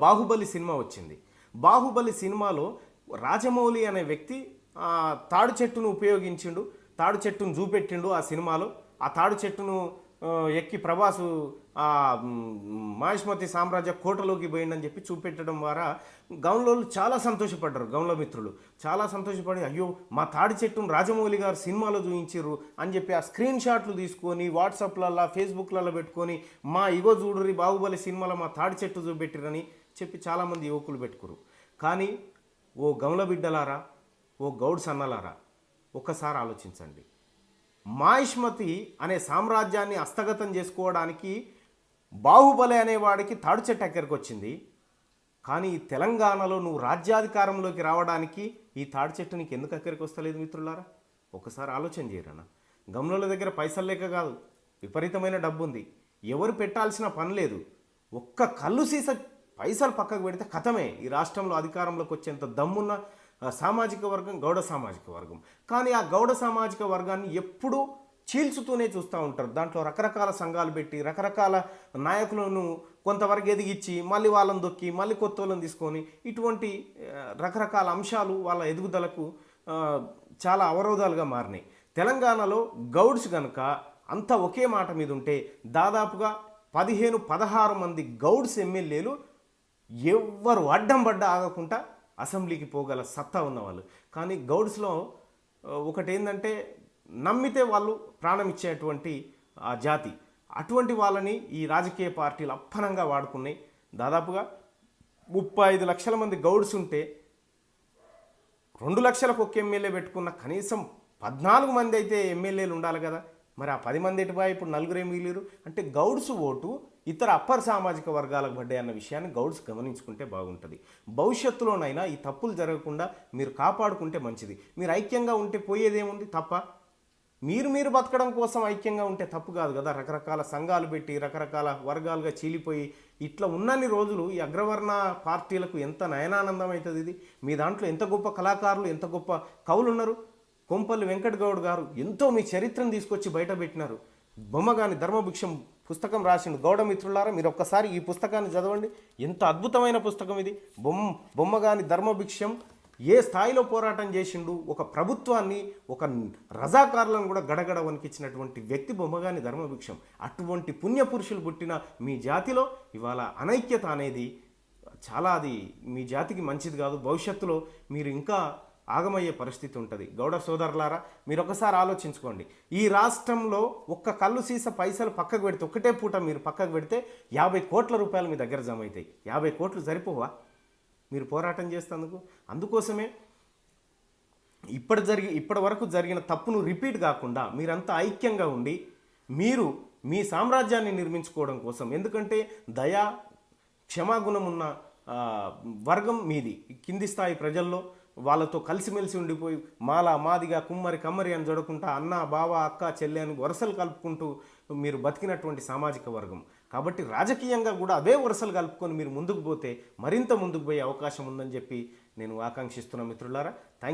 Baahubali cinema వచ్చింది. బాహుబలి సినిమాలో రాజమౌళి అనే వ్యక్తి ఆ, తాడు చెట్టును ఉపయోగించిండు తాడు చెట్టును చూపెట్టిండు ఆ సినిమాలో. ఆ తాడు చెట్టును ఎక్కి ప్రభాసు ఆ మహేష్మతి మాహిష్మతి సామ్రాజ్య కోటలోకి పోయిందని చెప్పి చూపెట్టడం ద్వారా గౌన్లోళ్ళు చాలా సంతోషపడ్డారు గౌన్ల మిత్రులు. చాలా సంతోషపడి అయ్యో మా తాడి చెట్టును రాజమౌళి గారు సినిమాలో చూపించారు అని చెప్పి ఆ స్క్రీన్ షాట్లు తీసుకొని వాట్సాప్లల్లో ఫేస్బుక్లలో పెట్టుకొని మా ఇగో చూడురి బాహుబలి సినిమాలో మా తాడి చెట్టు చూపెట్టిరని చెప్పి చాలామంది యువకులు పెట్టుకురు కానీ ఓ గౌల బిడ్డలారా ఓ గౌడ్ సన్నలారా ఒక్కసారి ఆలోచించండి. మాయిష్మతి అనే సామ్రాజ్యాన్ని హస్తగతం చేసుకోవడానికి బాహుబలి అనేవాడికి తాడు చెట్టు ఎక్కడికి వచ్చింది కానీ తెలంగాణలో నువ్వు రాజ్యాధికారంలోకి రావడానికి ఈ తాడు చెట్టు నీకు ఎందుకు అక్కడికి వస్తలేదు మిత్రులారా? ఒకసారి ఆలోచన చేయరన్నా. గమనుల దగ్గర పైసలు లేక కాదు విపరీతమైన డబ్బు ఉంది ఎవరు పెట్టాల్సిన పని లేదు. ఒక్క కళ్ళు సీస పైసలు పక్కకు పెడితే కథమే. ఈ రాష్ట్రంలో అధికారంలోకి వచ్చేంత దమ్మున్న సామాజిక వర్గం గౌడ సామాజిక వర్గం. కానీ ఆ గౌడ సామాజిక వర్గాన్ని ఎప్పుడూ చీల్చుతూనే చూస్తూ ఉంటారు. దాంట్లో రకరకాల సంఘాలు పెట్టి రకరకాల నాయకులను కొంతవరకు ఎదిగించి మళ్ళీ వాళ్ళని దొక్కి మళ్ళీ కొత్త వాళ్ళని తీసుకొని ఇటువంటి రకరకాల అంశాలు వాళ్ళ ఎదుగుదలకు చాలా అవరోధాలుగా మారినాయి. తెలంగాణలో గౌడ్స్ కనుక అంతా ఒకే మాట మీద ఉంటే దాదాపుగా పదిహేను పదహారు మంది గౌడ్స్ ఎమ్మెల్యేలు ఎవ్వరు అడ్డం పడ్డ ఆగకుండా అసెంబ్లీకి పోగల సత్తా ఉన్నవాళ్ళు. కానీ గౌడ్స్లో ఒకటి ఏంటంటే నమ్మితే వాళ్ళు ప్రాణం ఇచ్చేటువంటి ఆ జాతి. అటువంటి వాళ్ళని ఈ రాజకీయ పార్టీలు అప్పనంగా వాడుకున్నాయి. దాదాపుగా ముప్పై ఐదు లక్షల మంది గౌడ్స్ ఉంటే రెండు లక్షలకు ఒక ఎమ్మెల్యే పెట్టుకున్న కనీసం పద్నాలుగు మంది అయితే ఎమ్మెల్యేలు ఉండాలి కదా. మరి ఆ పది మంది ఎటుపోయి ఇప్పుడు నలుగురే మిగిలిరు? అంటే గౌడ్స్ ఓటు ఇతర అప్పర్ సామాజిక వర్గాలకు పడ్డాయన్న విషయాన్ని గౌడ్స్ గమనించుకుంటే బాగుంటుంది. భవిష్యత్తులోనైనా ఈ తప్పులు జరగకుండా మీరు కాపాడుకుంటే మంచిది. మీరు ఐక్యంగా ఉంటే పోయేదేముంది? తప్ప. మీరు మీరు బతకడం కోసం ఐక్యంగా ఉంటే తప్పు కాదు కదా. రకరకాల సంఘాలు పెట్టి రకరకాల వర్గాలుగా చీలిపోయి ఇట్లా ఉన్నన్ని రోజులు ఈ అగ్రవర్ణ పార్టీలకు ఎంత నయనానందం అవుతుంది ఇది? మీ దాంట్లో ఎంత గొప్ప కళాకారులు ఎంత గొప్ప కవులు ఉన్నారు కొంపల్లి వెంకట్ గౌడ్ గారు ఎంతో మీ చరిత్రను తీసుకొచ్చి బయట పెట్టినారు. బొమ్మగాని ధర్మభిక్షం పుస్తకం రాసిండు. గౌడ మిత్రులారా మీరు ఒక్కసారి ఈ పుస్తకాన్ని చదవండి. ఎంత అద్భుతమైన పుస్తకం ఇది. బొమ్మ బొమ్మగాని ధర్మభిక్షం ఏ స్థాయిలో పోరాటం చేసిండు ఒక ప్రభుత్వాన్ని ఒక రజాకారులను కూడా గడగడ వణికిచ్చినటువంటి వ్యక్తి బొమ్మగాని ధర్మభిక్షం. అటువంటి పుణ్యపురుషులు పుట్టిన మీ జాతిలో ఇవాళ అనైక్యత అనేది చాలా అది మీ జాతికి మంచిది కాదు. భవిష్యత్తులో మీరు ఇంకా ఆగమయ్యే పరిస్థితి ఉంటుంది. గౌడ సోదరులారా మీరు ఒకసారి ఆలోచించుకోండి. ఈ రాష్ట్రంలో ఒక్క కళ్ళు సీస పైసలు పక్కకు పెడితే ఒకటే పూట మీరు పక్కకు పెడితే యాభై కోట్ల రూపాయలు మీ దగ్గర జమ అవుతాయి యాభై కోట్లు సరిపోవా? మీరు పోరాటం చేస్తేందుకు? అందుకోసమే ఇప్పటి జరిగి ఇప్పటి వరకు జరిగిన తప్పును రిపీట్ కాకుండా మీరంతా ఐక్యంగా ఉండి మీరు మీ సామ్రాజ్యాన్ని నిర్మించుకోవడం కోసం ఎందుకంటే దయా క్షమాగుణం ఉన్న వర్గం మీది. కింది స్థాయి ప్రజల్లో వాళ్ళతో కలిసిమెలిసి ఉండిపోయి మాల మాదిగా కుమ్మరి కమ్మరి అని చూడకుండా అన్న బావ అక్క చెల్లె అని వరుసలు కలుపుకుంటూ మీరు బతికినటువంటి సామాజిక వర్గం. కాబట్టి రాజకీయంగా కూడా అదే వరుసలు కలుపుకొని మీరు ముందుకు పోతే మరింత ముందుకు పోయే అవకాశం ఉందని చెప్పి నేను ఆకాంక్షిస్తున్న మిత్రులారా. థ్యాంక్